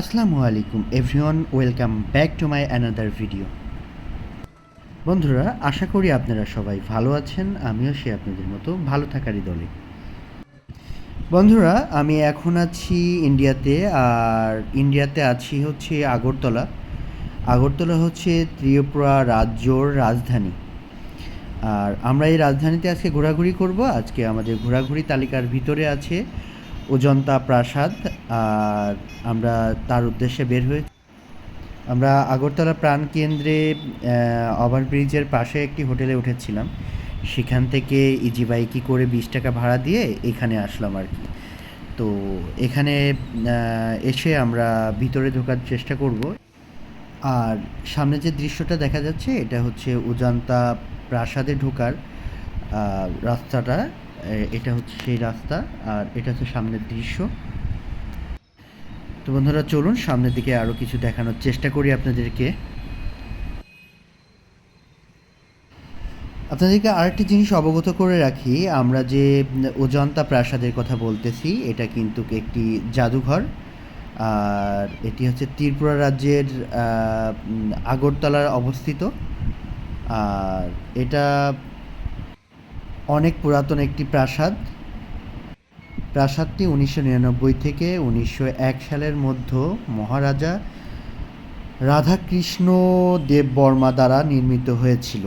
আসসালামু আলাইকুম everyone welcome back to my another video বন্ধুরা, আশা করি আপনারা সবাই ভালো আছেন, আমিও সে আপনাদের মতো ভালো থাকারই দলে। বন্ধুরা, আমি এখন আছি ইন্ডিয়াতে, আর ইন্ডিয়াতে আছি হচ্ছে আগরতলা। আগরতলা হচ্ছে ত্রিপুরা রাজ্যর রাজধানী। আর আমরা এই রাজধানীতে আজকে ঘোরাঘুরি করব। আজকে আমাদের ঘোরাঘুরি তালিকার ভিতরে আছে অজন্তা প্রাসাদ, আর আমরা তার উদ্দেশ্যে বের হয়ে আমরা আগরতলা প্রাণকেন্দ্রে ওভারব্রিজের পাশে একটি হোটেলে উঠেছিলাম। সেখান থেকে ইজি বাইকি করে বিশ টাকা ভাড়া দিয়ে এখানে আসলাম আর কি। তো এখানে এসে আমরা ভিতরে ঢোকার চেষ্টা করব। আর সামনে যে দৃশ্যটা দেখা যাচ্ছে, এটা হচ্ছে উজান্তা প্রাসাদে ঢোকার রাস্তাটা। এটা হচ্ছে সেই রাস্তা, আর এটা হচ্ছে সামনের দৃশ্য। তো বন্ধুরা, চলুন সামনের দিকে আরও কিছু দেখানোর চেষ্টা করি আপনাদেরকে। আপনাদেরকে আরেকটি জিনিস অবগত করে রাখি, আমরা যে অজন্তা প্রাসাদের কথা বলতেছি, এটা কিন্তু একটি জাদুঘর। আর এটি হচ্ছে ত্রিপুরা রাজ্যের আগরতলায় অবস্থিত। আর এটা অনেক পুরাতন একটি প্রাসাদ। প্রাসাদটি উনিশশো নিরানব্বই থেকে উনিশশো এক সালের মধ্যে মহারাজা রাধাকৃষ্ণ দেব বর্মা দ্বারা নির্মিত হয়েছিল।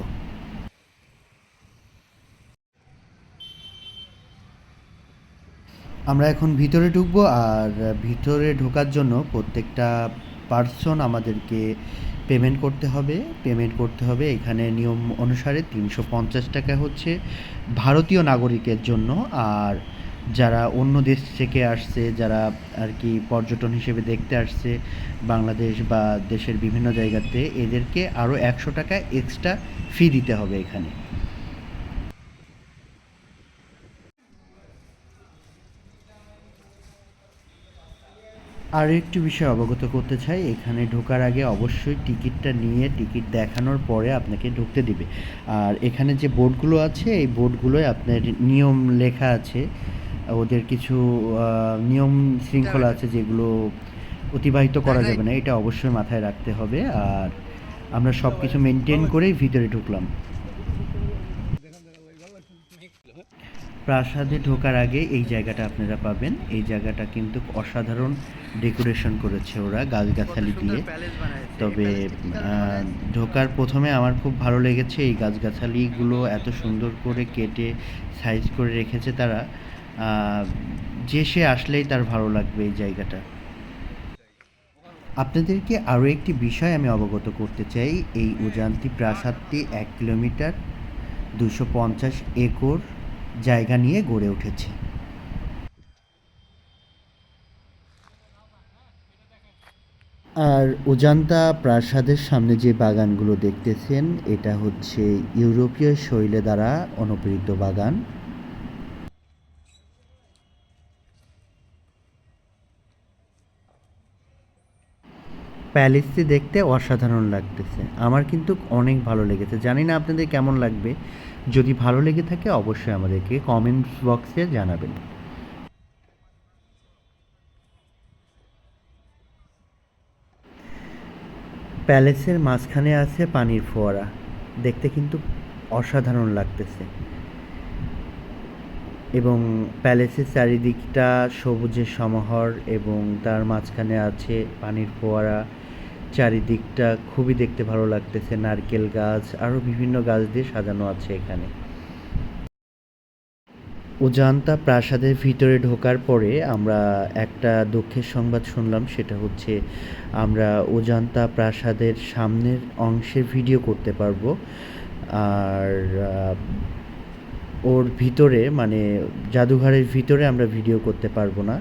আমরা এখন ভিতরে ঢুকবো, আর ভিতরে ঢোকার জন্য প্রত্যেকটা পার্সন আমাদেরকে পেমেন্ট করতে হবে। পেমেন্ট করতে হবে এখানে নিয়ম অনুসারে তিনশো পঞ্চাশ টাকা হচ্ছে ভারতীয় নাগরিকের জন্য। আর যারা অন্য দেশ থেকে আসছে, যারা আর কি পর্যটন হিসেবে দেখতে আসছে, বাংলাদেশ বা দেশের বিভিন্ন জায়গাতে, এদেরকে আরও একশো টাকা এক্সট্রা ফি দিতে হবে এখানে। আর একটি বিষয় অবগত করতে চাই এখানে ঢোকার আগে অবশ্যই টিকিটটা নিয়ে টিকিট দেখানোর পরে আপনাকে ঢুকতে দিবে। আর এখানে যে বোর্ডগুলো আছে এই বোর্ডগুলোয় আপনার নিয়ম লেখা আছে ওদের কিছু নিয়ম শৃঙ্খলা আছে যেগুলো অতিবাহিত করা যাবে না এটা অবশ্যই মাথায় রাখতে হবে। আর আমরা সব কিছু মেনটেন করেই ভিতরে ঢুকলাম। প্রাসাদে ঢোকার আগে এই জায়গাটা আপনারা পাবেন। এই জায়গাটা কিন্তু অসাধারণ ডেকোরেশন করেছে ওরা গাছগাছালি দিয়ে। তবে ঢোকার প্রথমে আমার খুব ভালো লেগেছে। এই গাছগাছালিগুলো এত সুন্দর করে কেটে সাইজ করে রেখেছে তারা। যে সে আসলেই তার ভালো লাগবে এই জায়গাটা। আপনাদেরকে আরও একটি বিষয় আমি অবগত করতে চাই। এই উজান্তি প্রাসাদটি এক কিলোমিটার দুশো পঞ্চাশ একর। জায়গা নিয়ে গড়ে উঠেছে। আর অজান্তা প্রাসাদের সামনে যে বাগানগুলো দেখতেছেন, এটা হচ্ছে ইউরোপীয় শৈলে দ্বারা অনুপ্রেরিত বাগান। প্যালেসটি দেখতে অসাধারণ লাগতেছে। আমার কিন্তু অনেক ভালো লেগেছে। জানি না আপনাদের কেমন লাগবে। যদি ভালো লেগে থাকে অবশ্যই আমাদেরকে কমেন্টস বক্সে জানাবেন। প্যালেসের মাঝখানে আছে পানির ফোয়ারা। দেখতে কিন্তু অসাধারণ লাগতেছে। এবং প্যালেসের চারিদিকটা সবুজের সমাহার এবং তার মাঝখানে আছে পানির ফোয়ারা। চারিদিকটা খুবই দেখতে ভালো লাগতেছে, নারকেল গাছ আরও বিভিন্ন গাছ দিয়ে সাজানো আছে এখানে। অজান্তা প্রাসাদের ভিতরে ঢোকার পরে আমরা একটা দুঃখের সংবাদ শুনলাম, সেটা হচ্ছে আমরা অজান্তা প্রাসাদের সামনের অংশের ভিডিও করতে পারব। আর ওর ভিতরে মানে জাদুঘরের ভিতরে আমরা ভিডিও করতে পারব না।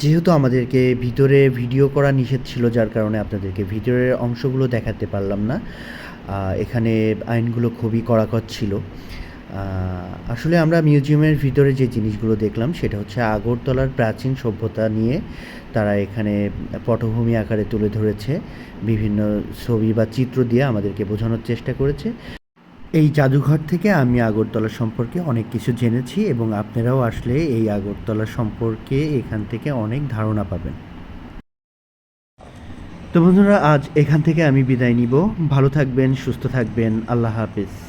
যেহেতু আমাদেরকে ভিতরে ভিডিও করা নিষেধ ছিল, যার কারণে আপনাদেরকে ভিতরের অংশগুলো দেখাতে পারলাম না। এখানে আইনগুলো খুবই কড়াকড় ছিল। আসলে আমরা মিউজিয়ামের ভিতরে যে জিনিসগুলো দেখলাম, সেটা হচ্ছে আগরতলার প্রাচীন সভ্যতা নিয়ে তারা এখানে পটভূমি আকারে তুলে ধরেছে। বিভিন্ন ছবি বা চিত্র দিয়ে আমাদেরকে বোঝানোর চেষ্টা করেছে। এই জাদুঘর থেকে আমি আগরতলা সম্পর্কে অনেক কিছু জেনেছি এবং আপনারাও আসলে এই আগরতলা সম্পর্কে এখান থেকে অনেক ধারণা পাবেন। তো বন্ধুরা, আজ এখান থেকে আমি বিদায় নিব। ভালো থাকবেন, সুস্থ থাকবেন। আল্লাহ হাফেজ।